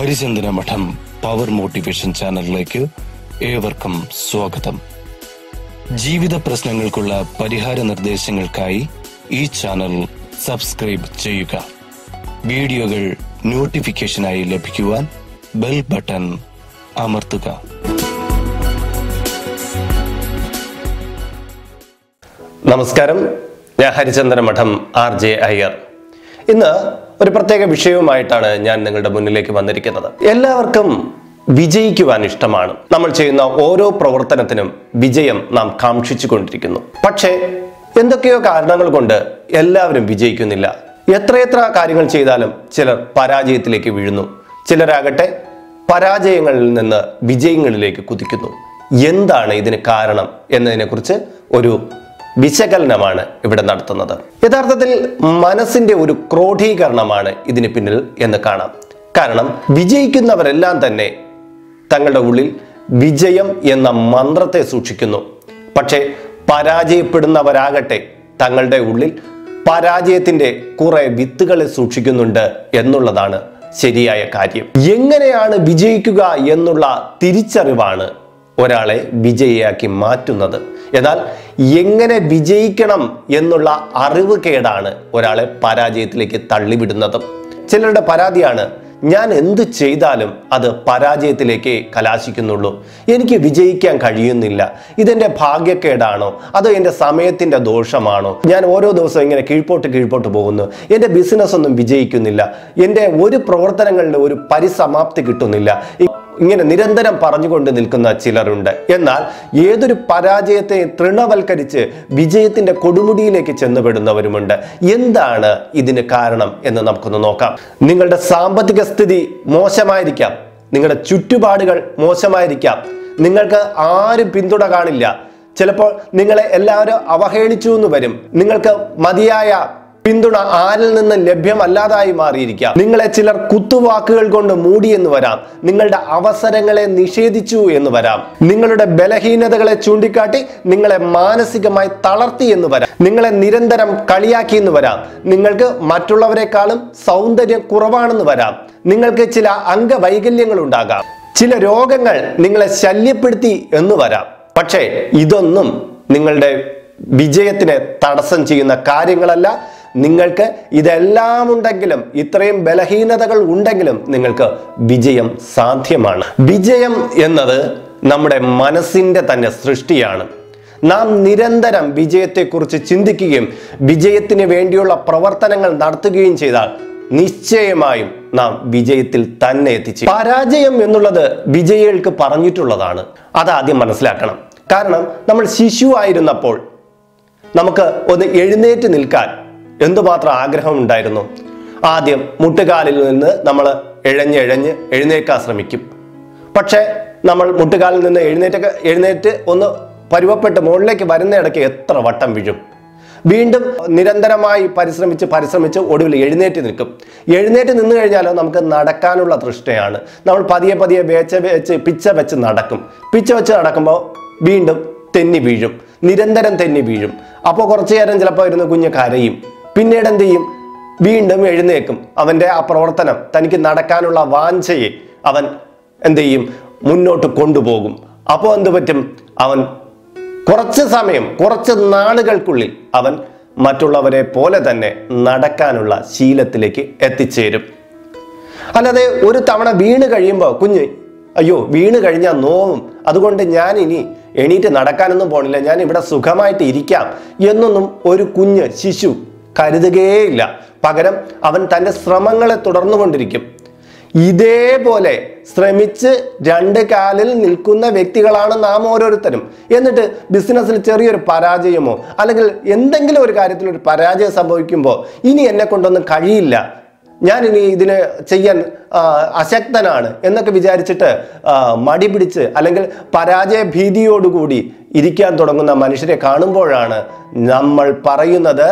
ഹരിചന്ദന മഠം power motivation ചാനലിലേക്ക് ഏവർക്കും സ്വാഗതം. ജീവിത പ്രശ്നങ്ങൾക്കുള്ള പരിഹാര നിർദ്ദേശങ്ങൾക്കായി ഈ ചാനൽ സബ്സ്ക്രൈബ് ചെയ്യുക. വീഡിയോകൾ നോട്ടിഫിക്കേഷനായി ലഭിക്കുവാൻ ബെൽ ബട്ടൺ അമർത്തുക. നമസ്കാരം. ഞാൻ ഹരിചന്ദ്ര മഠം ആർ ജെ അയ്യർ. ഇന്ന് ഒരു പ്രത്യേക വിഷയവുമായിട്ടാണ് ഞാൻ നിങ്ങളുടെ മുന്നിലേക്ക് വന്നിരിക്കുന്നത്. എല്ലാവർക്കും വിജയിക്കുവാൻ ഇഷ്ടമാണ്. നമ്മൾ ചെയ്യുന്ന ഓരോ പ്രവർത്തനത്തിനും വിജയം നാം കാക്ഷിച്ചു കൊണ്ടിരിക്കുന്നു പക്ഷേ എന്തൊക്കെയോ കാരണങ്ങൾ കൊണ്ട് എല്ലാവരും വിജയിക്കുന്നില്ല. എത്രയെത്ര കാര്യങ്ങൾ ചെയ്താലും ചിലർ പരാജയത്തിലേക്ക് വീഴുന്നു. ചിലരാകട്ടെ പരാജയങ്ങളിൽ നിന്ന് വിജയങ്ങളിലേക്ക് കുതിക്കുന്നു. എന്താണ് ഇതിന് കാരണം എന്നതിനെക്കുറിച്ച് ഒരു വിശകലനമാണ് ഇവിടെ നടത്തുന്നത്. യഥാർത്ഥത്തിൽ മനസ്സിന്റെ ഒരു ക്രോഡീകരണമാണ് ഇതിന് പിന്നിൽ എന്ന് കാണാം. കാരണം വിജയിക്കുന്നവരെല്ലാം തന്നെ തങ്ങളുടെ ഉള്ളിൽ വിജയം എന്ന മന്ത്രത്തെ സൂക്ഷിക്കുന്നു. പക്ഷേ പരാജയപ്പെടുന്നവരാകട്ടെ തങ്ങളുടെ ഉള്ളിൽ പരാജയത്തിന്റെ കുറെ വിത്തുകളെ സൂക്ഷിക്കുന്നുണ്ട് എന്നുള്ളതാണ് ശരിയായ കാര്യം. എങ്ങനെയാണ് വിജയിക്കുക എന്നുള്ള തിരിച്ചറിവാണ് ഒരാളെ വിജയിയാക്കി മാറ്റുന്നത്. എന്നാൽ എങ്ങനെ വിജയിക്കണം എന്നുള്ള അറിവ് കേടാണ് ഒരാളെ പരാജയത്തിലേക്ക് തള്ളിവിടുന്നത്. ചിലരുടെ പരാതിയാണ് ഞാൻ എന്ത് ചെയ്താലും അത് പരാജയത്തിലേക്ക് കലാശിക്കുന്നുള്ളൂ. എനിക്ക് വിജയിക്കാൻ കഴിയുന്നില്ല. ഇതെന്റെ ഭാഗ്യക്കേടാണോ? അതോ എന്റെ സമയത്തിന്റെ ദോഷമാണോ? ഞാൻ ഓരോ ദിവസവും ഇങ്ങനെ കീഴ്പോട്ട് കീഴ്പോട്ട് പോകുന്നു. എന്റെ ബിസിനസ് ഒന്നും വിജയിക്കുന്നില്ല. എന്റെ ഒരു പ്രവർത്തനങ്ങളുടെ ഒരു പരിസമാപ്തി കിട്ടുന്നില്ല. ഇങ്ങനെ നിരന്തരം പറഞ്ഞുകൊണ്ട് നിൽക്കുന്ന ചിലരുണ്ട്. എന്നാൽ ഏതൊരു പരാജയത്തെ തൃണവൽക്കരിച്ച് വിജയത്തിന്റെ കൊടുമുടിയിലേക്ക് ചെന്നുപെടുന്നവരുമുണ്ട്. എന്താണ് ഇതിന് കാരണം എന്ന് നമുക്കൊന്ന് നോക്കാം. നിങ്ങളുടെ സാമ്പത്തിക സ്ഥിതി മോശമായിരിക്കാം. നിങ്ങളുടെ ചുറ്റുപാടുകൾ മോശമായിരിക്കാം. നിങ്ങൾക്ക് ആരും പിന്തുണ കാണില്ല. ചിലപ്പോൾ നിങ്ങളെ എല്ലാവരും അവഹേളിച്ചു എന്ന് വരും. നിങ്ങൾക്ക് മതിയായ പിന്തുണ ആരിൽ നിന്ന് ലഭ്യമല്ലാതായി മാറിയിരിക്കാം. നിങ്ങളെ ചിലർ കുത്തുവാക്കുകൾ കൊണ്ട് മൂടി എന്ന് വരാം. നിങ്ങളുടെ അവസരങ്ങളെ നിഷേധിച്ചു എന്ന് വരാം. നിങ്ങളുടെ ബലഹീനതകളെ ചൂണ്ടിക്കാട്ടി നിങ്ങളെ മാനസികമായി തളർത്തി എന്ന് വരാം. നിങ്ങളെ നിരന്തരം കളിയാക്കി എന്ന് വരാം. നിങ്ങൾക്ക് മറ്റുള്ളവരെക്കാളും സൗന്ദര്യം കുറവാണെന്ന് വരാം. നിങ്ങൾക്ക് ചില അംഗവൈകല്യങ്ങൾ ഉണ്ടാകാം. ചില രോഗങ്ങൾ നിങ്ങളെ ശല്യപ്പെടുത്തി എന്ന് വരാം. പക്ഷേ ഇതൊന്നും നിങ്ങളുടെ വിജയത്തിന് തടസ്സം ചെയ്യുന്ന കാര്യങ്ങളല്ല. നിങ്ങൾക്ക് ഇതെല്ലാം ഉണ്ടെങ്കിലും ഇത്രയും ബലഹീനതകൾ ഉണ്ടെങ്കിലും നിങ്ങൾക്ക് വിജയം സാധ്യമാണ്. വിജയം എന്നത് നമ്മുടെ മനസ്സിന്റെ തന്നെ സൃഷ്ടിയാണ്. നാം നിരന്തരം വിജയത്തെക്കുറിച്ച് ചിന്തിക്കുകയും വിജയത്തിന് വേണ്ടിയുള്ള പ്രവർത്തനങ്ങൾ നടത്തുകയും ചെയ്താൽ നിശ്ചയമായും നാം വിജയത്തിൽ തന്നെ എത്തിച്ചു പരാജയം എന്നുള്ളത് വിജയികൾക്ക് പറഞ്ഞിട്ടുള്ളതാണ്. അതാദ്യം മനസ്സിലാക്കണം. കാരണം നമ്മൾ ശിശു ആയിരുന്നപ്പോൾ നമുക്ക് ഒന്ന് എഴുന്നേറ്റ് നിൽക്കാൻ എന്തുമാത്രം ആഗ്രഹം ഉണ്ടായിരുന്നു? ആദ്യം മുട്ടുകാലിൽ നിന്ന് നമ്മൾ എഴഞ്ഞെഴഞ്ഞ് എഴുന്നേൽക്കാൻ ശ്രമിക്കും. പക്ഷേ നമ്മൾ മുട്ടുകാലിൽ നിന്ന് എഴുന്നേറ്റൊക്കെ എഴുന്നേറ്റ് ഒന്ന് പരുവപ്പെട്ട് മുകളിലേക്ക് വരുന്ന ഇടയ്ക്ക് എത്ര വട്ടം വീഴും. വീണ്ടും നിരന്തരമായി പരിശ്രമിച്ച് പരിശ്രമിച്ച് ഒടുവിൽ എഴുന്നേറ്റ് നിൽക്കും. എഴുന്നേറ്റ് നിന്ന് കഴിഞ്ഞാലോ നമുക്ക് നടക്കാനുള്ള തൃഷ്ണയാണ്. നമ്മൾ പതിയെ പതിയെ വേച്ച വെച്ച് പിച്ച വെച്ച് നടക്കും. പിച്ച വെച്ച് നടക്കുമ്പോൾ വീണ്ടും തെന്നി വീഴും. നിരന്തരം തെന്നി വീഴും. അപ്പോൾ കുറച്ചു നേരം ചിലപ്പോൾ ഇരുന്ന് കുഞ്ഞ് കരയും. പിന്നീട് എന്ത് ചെയ്യും വീണ്ടും എഴുന്നേക്കും അവന്റെ ആ പ്രവർത്തനം തനിക്ക് നടക്കാനുള്ള വാഞ്ചയെ അവൻ എന്ത് ചെയ്യും മുന്നോട്ട് കൊണ്ടുപോകും. അപ്പോൾ എന്ത് പറ്റും? അവൻ കുറച്ച് സമയം കുറച്ച് നാളുകൾക്കുള്ളിൽ അവൻ മറ്റുള്ളവരെ പോലെ തന്നെ നടക്കാനുള്ള ശീലത്തിലേക്ക് എത്തിച്ചേരും. അല്ലാതെ ഒരു തവണ വീണ് കഴിയുമ്പോൾ കുഞ്ഞ് അയ്യോ വീണ് കഴിഞ്ഞാൽ നോവും. അതുകൊണ്ട് ഞാൻ ഇനി എണീറ്റ് നടക്കാനൊന്നും പോണില്ല. ഞാൻ ഇവിടെ സുഖമായിട്ട് ഇരിക്കാം. എന്നൊന്നും ഒരു കുഞ്ഞ് ശിശു കരുതുകയേയില്ല പകരം അവൻ തന്റെ ശ്രമങ്ങളെ തുടർന്നുകൊണ്ടിരിക്കും. ഇതേപോലെ ശ്രമിച്ച് രണ്ട് കാലിൽ നിൽക്കുന്ന വ്യക്തികളാണ് നാം ഓരോരുത്തരും. എന്നിട്ട് ബിസിനസ്സിൽ ചെറിയൊരു പരാജയമോ അല്ലെങ്കിൽ എന്തെങ്കിലും ഒരു കാര്യത്തിൽ ഒരു പരാജയം സംഭവിക്കുമ്പോൾ ഇനി എന്നെ കൊണ്ടൊന്നും കഴിയില്ല. ഞാൻ ഇനി ഇതിന് ചെയ്യാൻ അശക്തനാണ് എന്നൊക്കെ വിചാരിച്ചിട്ട് മടി പിടിച്ച് അല്ലെങ്കിൽ പരാജയ ഭീതിയോടുകൂടി ഇരിക്കാൻ തുടങ്ങുന്ന മനുഷ്യരെ കാണുമ്പോഴാണ് നമ്മൾ പറയുന്നത്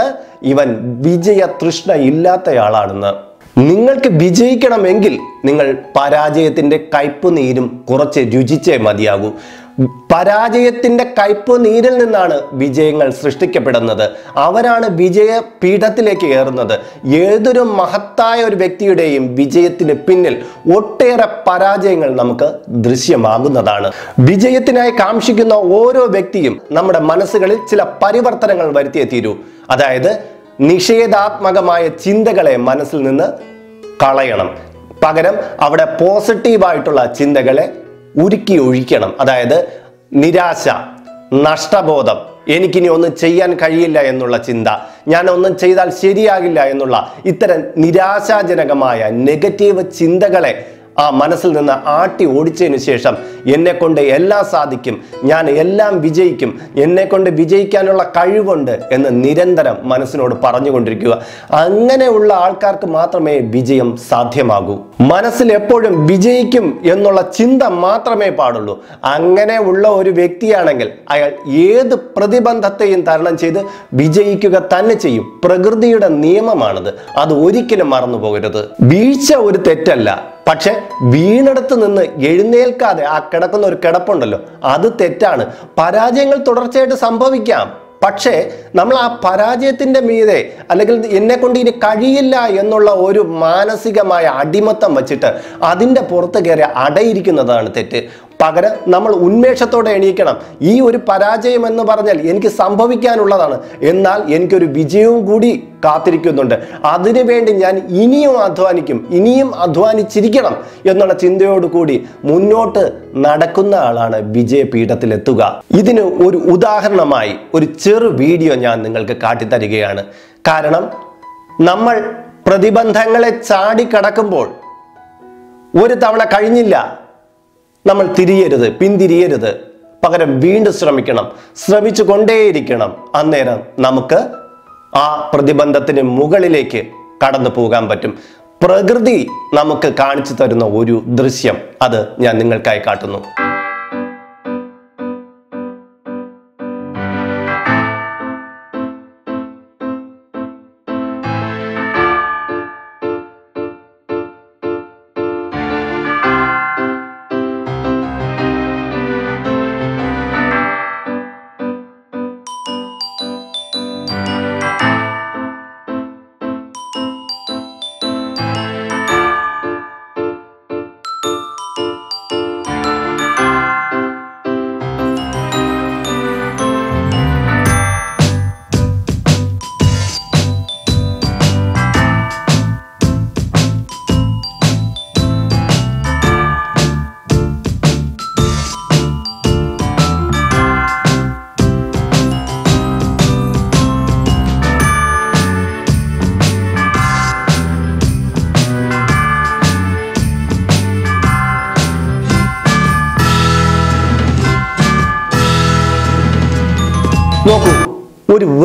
ഇവൻ വിജയ തൃഷ്ണ ഇല്ലാത്തയാളാണെന്ന്. നിങ്ങൾക്ക് വിജയിക്കണമെങ്കിൽ നിങ്ങൾ പരാജയത്തിന്റെ കയ്പ് നീരും കുറച്ച് രുചിച്ചേ മതിയാകൂ. പരാജയത്തിന്റെ കയ്പ് നീരിൽ നിന്നാണ് വിജയങ്ങൾ സൃഷ്ടിക്കപ്പെടുന്നത്. അവരാണ് വിജയ പീഠത്തിലേക്ക് കയറുന്നത്. ഏതൊരു മഹത്തായ ഒരു വ്യക്തിയുടെയും വിജയത്തിന് പിന്നിൽ ഒട്ടേറെ പരാജയങ്ങൾ നമുക്ക് ദൃശ്യമാകുന്നതാണ്. വിജയത്തിനായി കാക്ഷിക്കുന്ന ഓരോ വ്യക്തിയും നമ്മുടെ മനസ്സുകളിൽ ചില പരിവർത്തനങ്ങൾ വരുത്തിയേ തീരൂ. അതായത് നിഷേധാത്മകമായ ചിന്തകളെ മനസ്സിൽ നിന്ന് കളയണം. പകരം അവിടെ പോസിറ്റീവായിട്ടുള്ള ചിന്തകളെ ഉരുക്കി ഒഴിക്കണം. അതായത് നിരാശ നഷ്ടബോധം. എനിക്കിനി ഒന്നും ചെയ്യാൻ കഴിയില്ല എന്നുള്ള ചിന്ത ഞാൻ ഒന്നും ചെയ്താൽ ശരിയാകില്ല എന്നുള്ള ഇത്തരം നിരാശാജനകമായ നെഗറ്റീവ് ചിന്തകളെ ആ മനസ്സിൽ നിന്ന് ആട്ടി ഓടിച്ചതിന് ശേഷം എന്നെ കൊണ്ട് എല്ലാം സാധിക്കും ഞാൻ എല്ലാം വിജയിക്കും എന്നെ കൊണ്ട് വിജയിക്കാനുള്ള കഴിവുണ്ട് എന്ന് നിരന്തരം മനസ്സിനോട് പറഞ്ഞുകൊണ്ടിരിക്കുക. അങ്ങനെയുള്ള ആൾക്കാർക്ക് മാത്രമേ വിജയം സാധ്യമാകൂ. മനസ്സിൽ എപ്പോഴും വിജയിക്കും എന്നുള്ള ചിന്ത മാത്രമേ പാടുള്ളൂ. അങ്ങനെ ഉള്ള ഒരു വ്യക്തിയാണെങ്കിൽ അയാൾ ഏത് പ്രതിബന്ധത്തെയും തരണം ചെയ്ത് വിജയിക്കുക തന്നെ ചെയ്യും. പ്രകൃതിയുടെ നിയമമാണത്. അത് ഒരിക്കലും മറന്നു പോകരുത്. വീഴ്ച ഒരു തെറ്റല്ല. പക്ഷെ വീണെടുത്ത് നിന്ന് എഴുന്നേൽക്കാതെ ആ കിടക്കുന്ന ഒരു കിടപ്പുണ്ടല്ലോ. അത് തെറ്റാണ്. പരാജയങ്ങൾ തുടർച്ചയായിട്ട് സംഭവിക്കാം. പക്ഷേ നമ്മൾ ആ പരാജയത്തിന്റെ മീതെ അല്ലെങ്കിൽ എന്നെ കൊണ്ട് ഇനി കഴിയില്ല എന്നുള്ള ഒരു മാനസികമായ അടിമത്തം വച്ചിട്ട് അതിന്റെ പുറത്ത് കയറി അടയിരിക്കുന്നതാണ് തെറ്റ്. പകരം നമ്മൾ ഉന്മേഷത്തോടെ എണീക്കണം. ഈ ഒരു പരാജയം എന്ന് പറഞ്ഞാൽ എനിക്ക് സംഭവിക്കാനുള്ളതാണ്. എന്നാൽ എനിക്കൊരു വിജയവും കൂടി കാത്തിരിക്കുന്നുണ്ട്. അതിനുവേണ്ടി ഞാൻ ഇനിയും അധ്വാനിക്കും ഇനിയും അധ്വാനിച്ചിരിക്കണം എന്നുള്ള ചിന്തയോടുകൂടി മുന്നോട്ട് നടക്കുന്ന ആളാണ് വിജയപീഠത്തിലെത്തുക. ഇതിന് ഒരു ഉദാഹരണമായി ഒരു ചെറു വീഡിയോ ഞാൻ നിങ്ങൾക്ക് കാട്ടിത്തരികയാണ്. കാരണം നമ്മൾ പ്രതിബന്ധങ്ങളെ ചാടിക്കടക്കുമ്പോൾ ഒരു തവണ കഴിഞ്ഞില്ല. നമ്മൾ തിരിയരുത് പിന്തിരിയരുത്. പകരം വീണ്ടും ശ്രമിക്കണം ശ്രമിച്ചു കൊണ്ടേയിരിക്കണം. അന്നേരം നമുക്ക് ആ പ്രതിബന്ധത്തിന് മുകളിലേക്ക് കടന്നു പോകാൻ പറ്റും. പ്രകൃതി നമുക്ക് കാണിച്ചു തരുന്ന ഒരു ദൃശ്യം അത് ഞാൻ നിങ്ങൾക്കായി കാട്ടുന്നു.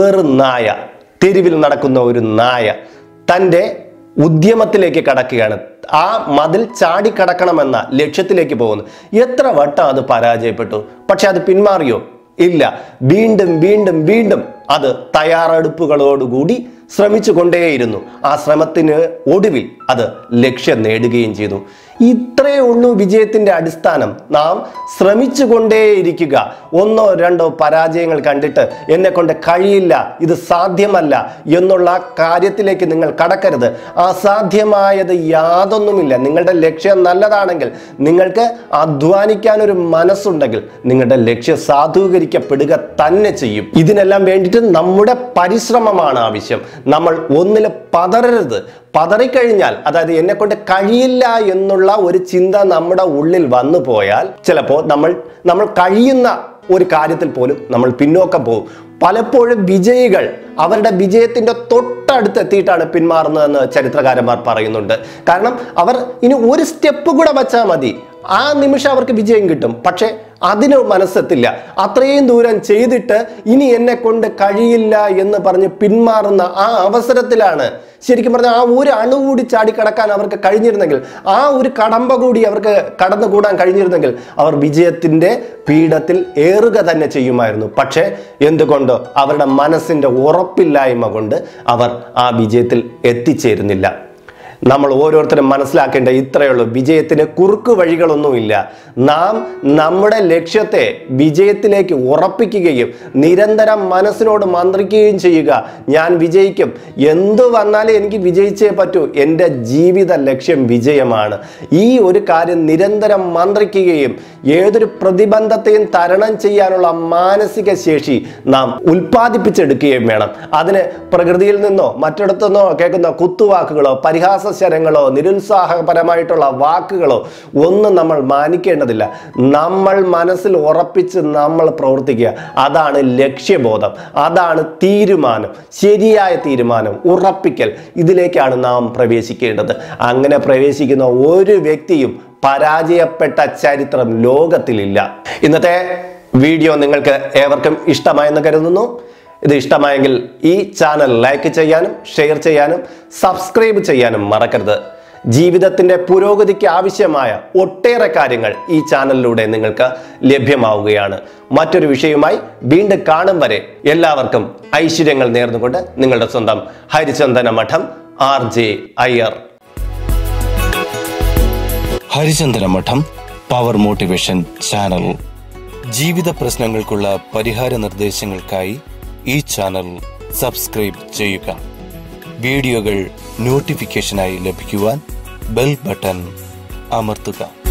വെറും നായ. തെരുവിൽ നടക്കുന്ന ഒരു നായ തന്റെ ഉദ്യമത്തിലേക്ക് കടക്കുകയാണ്. ആ മതിൽ ചാടിക്കടക്കണമെന്ന ലക്ഷ്യത്തിലേക്ക് പോകുന്നു. എത്ര വട്ടം അത് പരാജയപ്പെട്ടു. പക്ഷെ അത് പിന്മാറിയോ? ഇല്ല. വീണ്ടും വീണ്ടും വീണ്ടും അത് തയ്യാറെടുപ്പുകളോടുകൂടി ശ്രമിച്ചു കൊണ്ടേയിരുന്നു ആ ശ്രമത്തിന് ഒടുവിൽ അത് ലക്ഷ്യം നേടുകയും ചെയ്തു. ഇത്രയേ ഉള്ളൂ വിജയത്തിന്റെ അടിസ്ഥാനം. നാം ശ്രമിച്ചു കൊണ്ടേയിരിക്കുക ഒന്നോ രണ്ടോ പരാജയങ്ങൾ കണ്ടിട്ട് എന്നെ കൊണ്ട് കഴിയില്ല ഇത് സാധ്യമല്ല എന്നുള്ള കാര്യത്തിലേക്ക് നിങ്ങൾ കടക്കരുത്. അസാധ്യമായത് യാതൊന്നുമില്ല. നിങ്ങളുടെ ലക്ഷ്യം നല്ലതാണെങ്കിൽ നിങ്ങൾക്ക് അധ്വാനിക്കാൻ ഒരു മനസ്സുണ്ടെങ്കിൽ നിങ്ങളുടെ ലക്ഷ്യം സാധൂകരിക്കപ്പെടുക തന്നെ ചെയ്യും. ഇതിനെല്ലാം വേണ്ടിയിട്ട് നമ്മുടെ പരിശ്രമമാണ് ആവശ്യം. നമ്മൾ ഒന്നിൽ പതറരുത്. പതറിക്കഴിഞ്ഞാൽ അതായത് എന്നെ കൊണ്ട് കഴിയില്ല എന്നുള്ള ഒരു ചിന്ത നമ്മുടെ ഉള്ളിൽ വന്നു പോയാൽ ചിലപ്പോൾ നമ്മൾ നമ്മൾ കഴിയുന്ന ഒരു കാര്യത്തിൽ പോലും നമ്മൾ പിന്നോക്കം പോകും. പലപ്പോഴും വിജയികൾ അവരുടെ വിജയത്തിന്റെ തൊട്ടടുത്ത് എത്തിയിട്ടാണ് പിന്മാറുന്നതെന്ന് ചരിത്രകാരന്മാർ പറയുന്നുണ്ട്. കാരണം അവർ ഇനി ഒരു സ്റ്റെപ്പ് കൂടെ വച്ചാൽ മതി. ആ നിമിഷം അവർക്ക് വിജയം കിട്ടും. പക്ഷെ അതിന് മനസ്സെത്തില്ല. അത്രയും ദൂരം ചെയ്തിട്ട് ഇനി എന്നെ കൊണ്ട് കഴിയില്ല എന്ന് പറഞ്ഞ് പിന്മാറുന്ന ആ അവസരത്തിലാണ് ശരിക്കും പറഞ്ഞാൽ ആ ഒരു അണു കൂടി ചാടിക്കടക്കാൻ അവർക്ക് കഴിഞ്ഞിരുന്നെങ്കിൽ ആ ഒരു കടമ്പ കൂടി അവർക്ക് കടന്നുകൂടാൻ കഴിഞ്ഞിരുന്നെങ്കിൽ അവർ വിജയത്തിന്റെ പീഠത്തിൽ ഏറുക തന്നെ ചെയ്യുമായിരുന്നു. പക്ഷേ എന്തുകൊണ്ടോ അവരുടെ മനസ്സിന്റെ ഉറപ്പില്ലായ്മ കൊണ്ട് അവർ ആ വിജയത്തിൽ എത്തിച്ചേരുന്നില്ല. നമ്മൾ ഓരോരുത്തരും മനസ്സിലാക്കേണ്ട ഇത്രയേ ഉള്ളൂ. വിജയത്തിന് കുറുക്ക് വഴികളൊന്നുമില്ല. നാം നമ്മുടെ ലക്ഷ്യത്തെ വിജയത്തിലേക്ക് ഉറപ്പിക്കുകയും നിരന്തരം മനസ്സിനോട് മന്ത്രിക്കുകയും ചെയ്യുക. ഞാൻ വിജയിക്കും. എന്തു വന്നാലും എനിക്ക് വിജയിച്ചേ പറ്റൂ. എന്റെ ജീവിത ലക്ഷ്യം വിജയമാണ്. ഈ ഒരു കാര്യം നിരന്തരം മന്ത്രിക്കുകയും ഏതൊരു പ്രതിബന്ധത്തെയും തരണം ചെയ്യാനുള്ള മാനസിക ശേഷി നാം ഉൽപ്പാദിപ്പിച്ചെടുക്കുകയും വേണം. അതിന് പ്രകൃതിയിൽ നിന്നോ മറ്റിടത്തുനിന്നോ കേൾക്കുന്ന കുത്തുവാക്കുകളോ പരിഹാസശരങ്ങളോ നിരുത്സാഹപരമായിട്ടുള്ള വാക്കുകളോ ഒന്നും നമ്മൾ മാനിക്കേണ്ടതില്ല. നമ്മൾ മനസ്സിൽ ഉറപ്പിച്ച് നമ്മൾ പ്രവർത്തിക്കുക. അതാണ് ലക്ഷ്യബോധം. അതാണ് തീരുമാനം. ശരിയായ തീരുമാനം ഉറപ്പിക്കൽ. ഇതിലേക്കാണ് നാം പ്രവേശിക്കേണ്ടത്. അങ്ങനെ പ്രവേശിക്കുന്ന ഒരു വ്യക്തിയും പരാജയപ്പെട്ട ചരിത്രം ലോകത്തിലില്ല. ഇന്നത്തെ വീഡിയോ നിങ്ങൾക്ക് ഏവർക്കും ഇഷ്ടമായെന്ന് കരുതുന്നു. ഇത് ഇഷ്ടമായെങ്കിൽ ഈ ചാനൽ ലൈക്ക് ചെയ്യാനും ഷെയർ ചെയ്യാനും സബ്സ്ക്രൈബ് ചെയ്യാനും മറക്കരുത്. ജീവിതത്തിന്റെ പുരോഗതിക്ക് ആവശ്യമായ ഒട്ടേറെ കാര്യങ്ങൾ ഈ ചാനലിലൂടെ നിങ്ങൾക്ക് ലഭ്യമാവുകയാണ്. മറ്റൊരു വിഷയവുമായി വീണ്ടും കാണും വരെ എല്ലാവർക്കും ഐശ്വര്യങ്ങൾ നേർന്നുകൊണ്ട് നിങ്ങളുടെ സ്വന്തം ഹരിചന്ദന മഠം ആർ ജെ അയ്യർ. ഹരിചന്ദന മഠം പവർ മോട്ടിവേഷൻ ചാനൽ. ജീവിത പ്രശ്നങ്ങൾക്കുള്ള പരിഹാര നിർദ്ദേശങ്ങൾക്കായി ഈ ചാനൽ സബ്സ്ക്രൈബ് ചെയ്യുക. വീഡിയോകൾ നോട്ടിഫിക്കേഷനായി ലഭിക്കുവാൻ ബെൽ ബട്ടൺ അമർത്തുക.